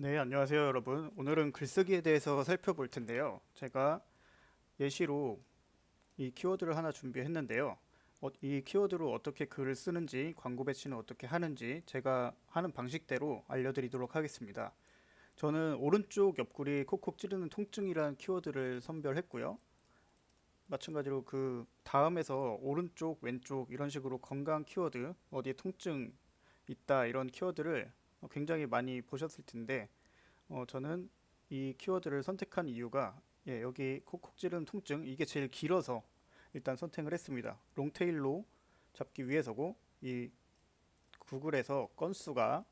네, 안녕하세요, 여러분. 오늘은 글쓰기에 대해서 살펴볼 텐데요. 제가 예시로 이 키워드를 하나 준비했는데요. 어, 이 키워드로 어떻게 글을 쓰는지, 광고 배치는 어떻게 하는지 제가 하는 방식대로 알려드리도록 하겠습니다. 저는 오른쪽 옆구리 콕콕 찌르는 통증이라는 키워드를 선별했고요. 마찬가지로 그 다음에서 오른쪽, 왼쪽 이런 식으로 건강 키워드, 어디에 통증 있다 이런 키워드를 어, 굉장히 많이 보셨을 텐데 어, 저는 이 키워드를 선택한 이유가 예, 여기 콕콕 찌르는 통증 이게 제일 길어서 일단 선택을 했습니다. 롱테일로 잡기 위해서고 이 구글에서 건수가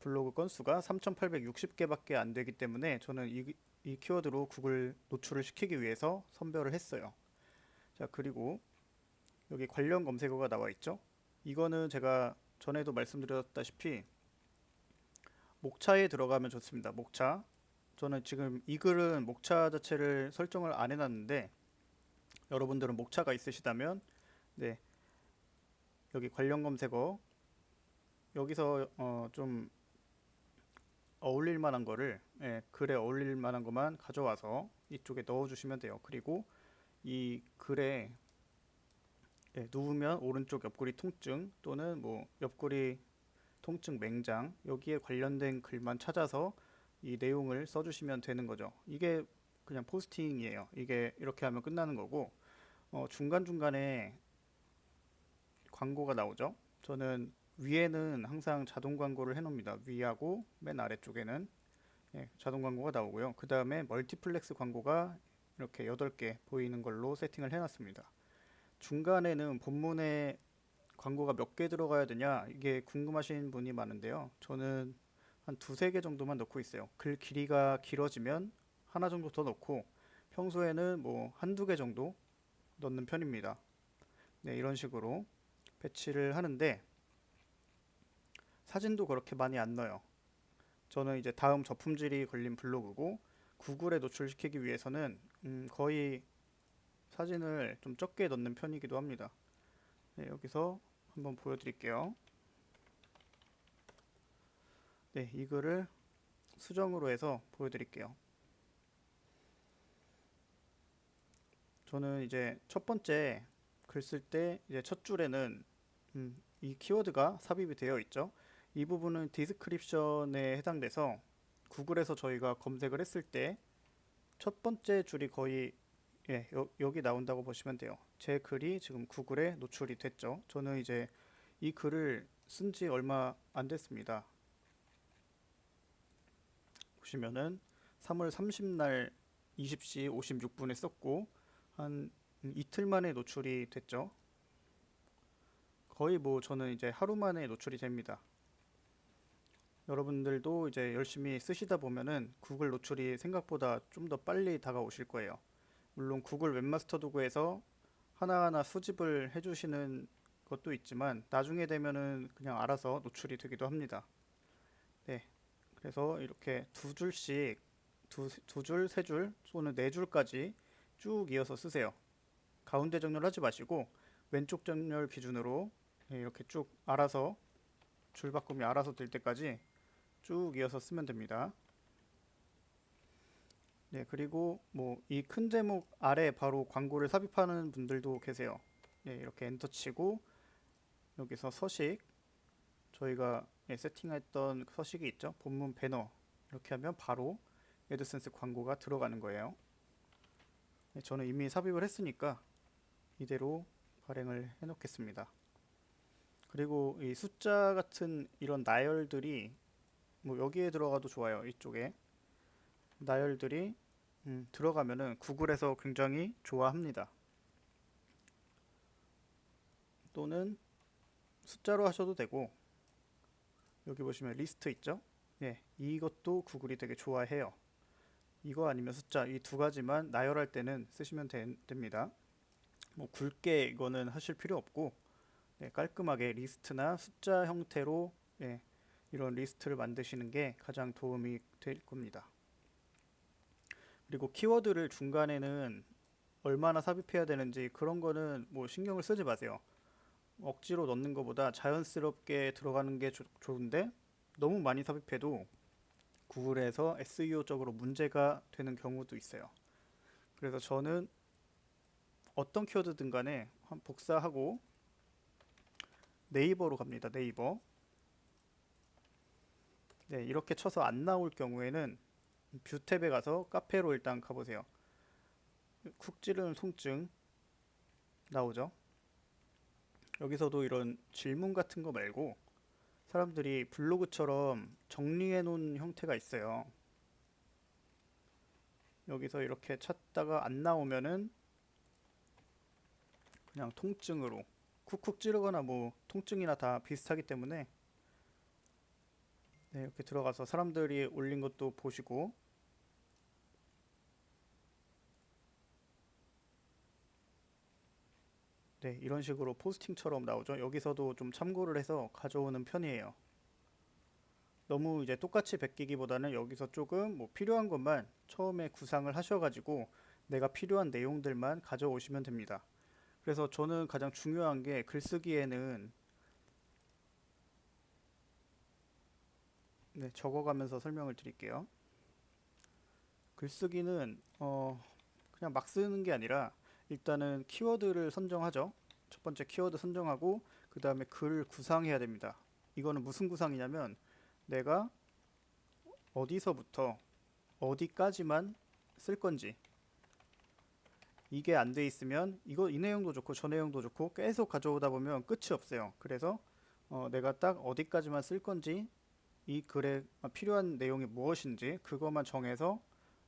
블로그 건수가 3,860개밖에 안 되기 때문에 저는 이, 이 키워드로 구글 노출을 시키기 위해서 선별을 했어요. 자 그리고 여기 관련 검색어가 나와 있죠. 이거는 제가 전에도 말씀드렸다시피 목차에 들어가면 좋습니다. 목차. 저는 지금 이 글은 목차 자체를 설정을 안 해놨는데 여러분들은 목차가 있으시다면 네 여기 관련 검색어 여기서 어, 좀 어울릴 만한 거를 예, 글에 어울릴 만한 것만 가져와서 이쪽에 넣어주시면 돼요. 그리고 이 글에 예, 누우면 오른쪽 옆구리 통증 또는 뭐 옆구리 통증 맹장 여기에 관련된 글만 찾아서 이 내용을 써주시면 되는 거죠. 이게 그냥 포스팅이에요. 이게 이렇게 하면 끝나는 거고 어, 중간 중간에 광고가 나오죠. 저는 위에는 항상 자동 광고를 해놓습니다. 위하고 맨 아래쪽에는 예, 자동 광고가 나오고요. 그 다음에 멀티플렉스 광고가 이렇게 8개 보이는 걸로 세팅을 해놨습니다. 중간에는 본문에 광고가 몇 개 들어가야 되냐 이게 궁금하신 분이 많은데요. 저는 한 두세 개 정도만 넣고 있어요. 글 길이가 길어지면 하나 정도 더 넣고 평소에는 뭐 한두 개 정도 넣는 편입니다. 네, 이런 식으로 배치를 하는데 사진도 그렇게 많이 안 넣어요. 저는 이제 다음 저품질이 걸린 블로그고 구글에 노출시키기 위해서는 음, 거의 사진을 좀 적게 넣는 편이기도 합니다. 네, 여기서 한번 보여드릴게요. 네, 이 글을 수정으로 해서 보여드릴게요. 저는 이제 첫 번째 글 쓸 때 이제 첫 줄에는 음, 이 키워드가 삽입이 되어 있죠. 이 부분은 디스크립션에 해당돼서 구글에서 저희가 검색을 했을 때 첫 번째 줄이 거의 예, 여, 여기 나온다고 보시면 돼요. 제 글이 지금 구글에 노출이 됐죠. 저는 이제 이 글을 쓴 지 얼마 안 됐습니다. 보시면은 3월 30날 20시 56분에 썼고 한 이틀 만에 노출이 됐죠. 거의 뭐 저는 이제 하루 만에 노출이 됩니다. 여러분들도 이제 열심히 쓰시다 보면은 구글 노출이 생각보다 좀 더 빨리 다가오실 거예요. 물론 구글 웹마스터 도구에서 하나하나 수집을 해주시는 것도 있지만 나중에 되면은 그냥 알아서 노출이 되기도 합니다. 네. 그래서 이렇게 두 줄씩 두, 두 줄, 세 줄, 또는 네 줄까지 쭉 이어서 쓰세요. 가운데 정렬 하지 마시고 왼쪽 정렬 기준으로 네, 이렇게 쭉 알아서 줄 바꿈이 알아서 될 때까지 쭉 이어서 쓰면 됩니다. 네, 그리고 뭐 이 큰 제목 아래 바로 광고를 삽입하는 분들도 계세요. 네, 이렇게 엔터 치고 여기서 서식 저희가 예, 세팅했던 서식이 있죠. 본문 배너 이렇게 하면 바로 애드센스 광고가 들어가는 거예요. 네, 저는 이미 삽입을 했으니까 이대로 발행을 해 놓겠습니다. 그리고 이 숫자 같은 이런 나열들이 뭐 여기에 들어가도 좋아요. 이쪽에 나열들이 음, 들어가면은 구글에서 굉장히 좋아합니다. 또는 숫자로 하셔도 되고 여기 보시면 리스트 있죠? 예, 이것도 구글이 되게 좋아해요. 이거 아니면 숫자 이 두 가지만 나열할 때는 쓰시면 되, 됩니다. 뭐 굵게 이거는 하실 필요 없고 네, 깔끔하게 리스트나 숫자 형태로 예, 이런 리스트를 만드시는 게 가장 도움이 될 겁니다. 그리고 키워드를 중간에는 얼마나 삽입해야 되는지 그런 거는 뭐 신경을 쓰지 마세요. 억지로 넣는 것보다 자연스럽게 들어가는 게 좋, 좋은데 너무 많이 삽입해도 구글에서 SEO적으로 문제가 되는 경우도 있어요. 그래서 저는 어떤 키워드든 간에 한 복사하고 네이버로 갑니다. 네이버. 네, 이렇게 쳐서 안 나올 경우에는 뷰 탭에 가서 카페로 일단 가보세요. 쿡 찌르는 통증 나오죠. 여기서도 이런 질문 같은 거 말고 사람들이 블로그처럼 정리해 놓은 형태가 있어요. 여기서 이렇게 찾다가 안 나오면은 그냥 통증으로 쿡쿡 찌르거나 뭐 통증이나 다 비슷하기 때문에 네, 이렇게 들어가서 사람들이 올린 것도 보시고 네, 이런 식으로 포스팅처럼 나오죠. 여기서도 좀 참고를 해서 가져오는 편이에요. 너무 이제 똑같이 베끼기보다는 여기서 조금 뭐 필요한 것만 처음에 구상을 하셔가지고 내가 필요한 내용들만 가져오시면 됩니다. 그래서 저는 가장 중요한 게 글쓰기에는 네, 적어가면서 설명을 드릴게요. 글쓰기는 어 그냥 막 쓰는 게 아니라 일단은 키워드를 선정하죠. 첫 번째 키워드 선정하고 그 다음에 글을 구상해야 됩니다. 이거는 무슨 구상이냐면 내가 어디서부터 어디까지만 쓸 건지 이게 안 돼 있으면 이거 이 내용도 좋고 저 내용도 좋고 계속 가져오다 보면 끝이 없어요. 그래서 어, 내가 딱 어디까지만 쓸 건지 이 글에 필요한 내용이 무엇인지 그것만 정해서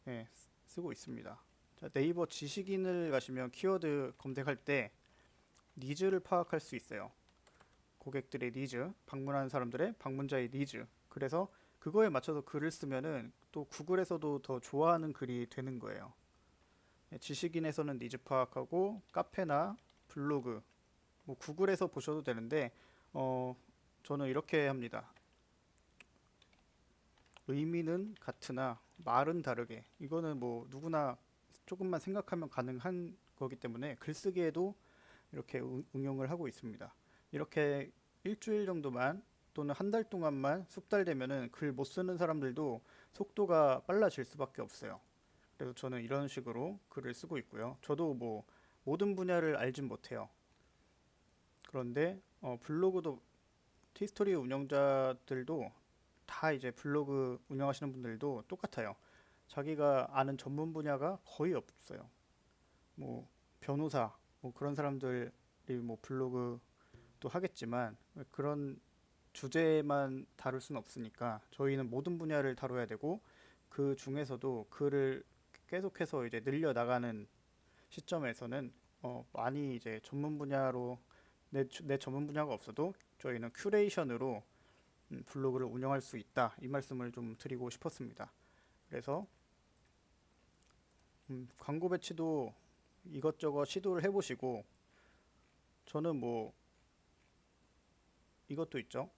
예, 쓰고 있습니다. 자, 네이버 지식인을 가시면 키워드 검색할 때 니즈를 파악할 수 있어요. 고객들의 니즈, 방문하는 사람들의 방문자의 니즈. 그래서 그거에 맞춰서 글을 쓰면은 또 구글에서도 더 좋아하는 글이 되는 거예요. 예, 지식인에서는 니즈 파악하고 카페나 블로그, 뭐 구글에서 보셔도 되는데 어, 저는 이렇게 합니다. 의미는 같으나 말은 다르게. 이거는 뭐 누구나 조금만 생각하면 가능한 거기 때문에 글쓰기에도 이렇게 응- 응용을 하고 있습니다. 이렇게 일주일 정도만 또는 한 달 동안만 숙달되면은 글 못 쓰는 사람들도 속도가 빨라질 수밖에 없어요. 그래서 저는 이런 식으로 글을 쓰고 있고요. 저도 뭐 모든 분야를 알진 못해요. 그런데 어, 블로그도 티스토리 운영자들도 다 이제 블로그 운영하시는 분들도 똑같아요. 자기가 아는 전문 분야가 거의 없어요. 뭐 변호사 뭐 그런 사람들이 뭐 블로그도 하겠지만 그런 주제만 다룰 수는 없으니까 저희는 모든 분야를 다뤄야 되고 그 중에서도 글을 계속해서 이제 늘려 나가는 시점에서는 어 많이 이제 전문 분야로 내, 내 전문 분야가 없어도 저희는 큐레이션으로 음, 블로그를 운영할 수 있다 이 말씀을 좀 드리고 싶었습니다. 그래서 음, 광고 배치도 이것저것 시도를 해보시고 저는 뭐 이것도 있죠.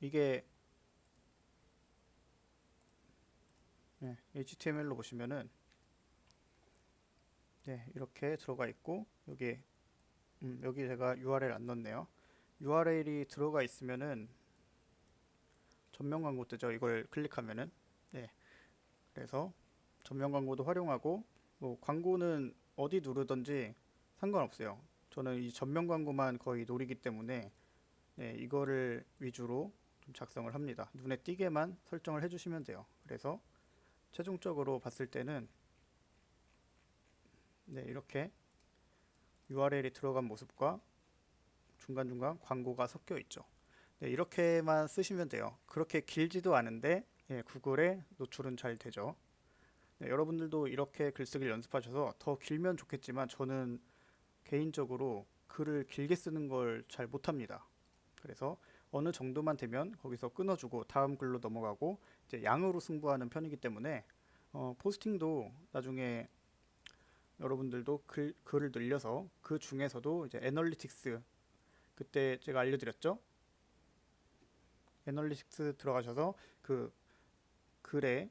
이게 네, HTML로 보시면은 네, 이렇게 들어가 있고 여기 음, 여기 제가 URL 안 넣었네요. URL이 들어가 있으면은 전면 광고 뜨죠. 이걸 클릭하면은 네. 그래서 전면 광고도 활용하고 뭐 광고는 어디 누르든지 상관없어요. 저는 이 전면 광고만 거의 노리기 때문에 네, 이거를 위주로 좀 작성을 합니다. 눈에 띄게만 설정을 해주시면 돼요. 그래서 최종적으로 봤을 때는 네, 이렇게 URL이 들어간 모습과 중간중간 광고가 섞여 있죠. 네, 이렇게만 쓰시면 돼요. 그렇게 길지도 않은데 예, 구글에 노출은 잘 되죠. 네, 여러분들도 이렇게 글쓰기를 연습하셔서 더 길면 좋겠지만 저는 개인적으로 글을 길게 쓰는 걸 잘 못합니다. 그래서 어느 정도만 되면 거기서 끊어주고 다음 글로 넘어가고 이제 양으로 승부하는 편이기 때문에 어, 포스팅도 나중에 여러분들도 글, 글을 늘려서 그 중에서도 이제 애널리틱스 그때 제가 알려드렸죠. 애널리틱스 들어가셔서 그 글에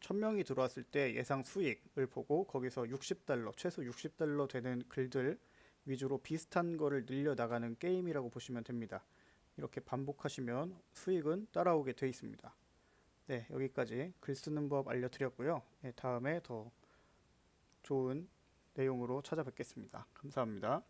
1000명이 들어왔을 때 예상 수익을 보고 거기서 60달러, 최소 60달러 되는 글들 위주로 비슷한 거를 늘려 나가는 게임이라고 보시면 됩니다. 이렇게 반복하시면 수익은 따라오게 돼 있습니다. 네, 여기까지 글 쓰는 법 알려드렸고요. 네, 다음에 더 좋은 내용으로 찾아뵙겠습니다. 감사합니다.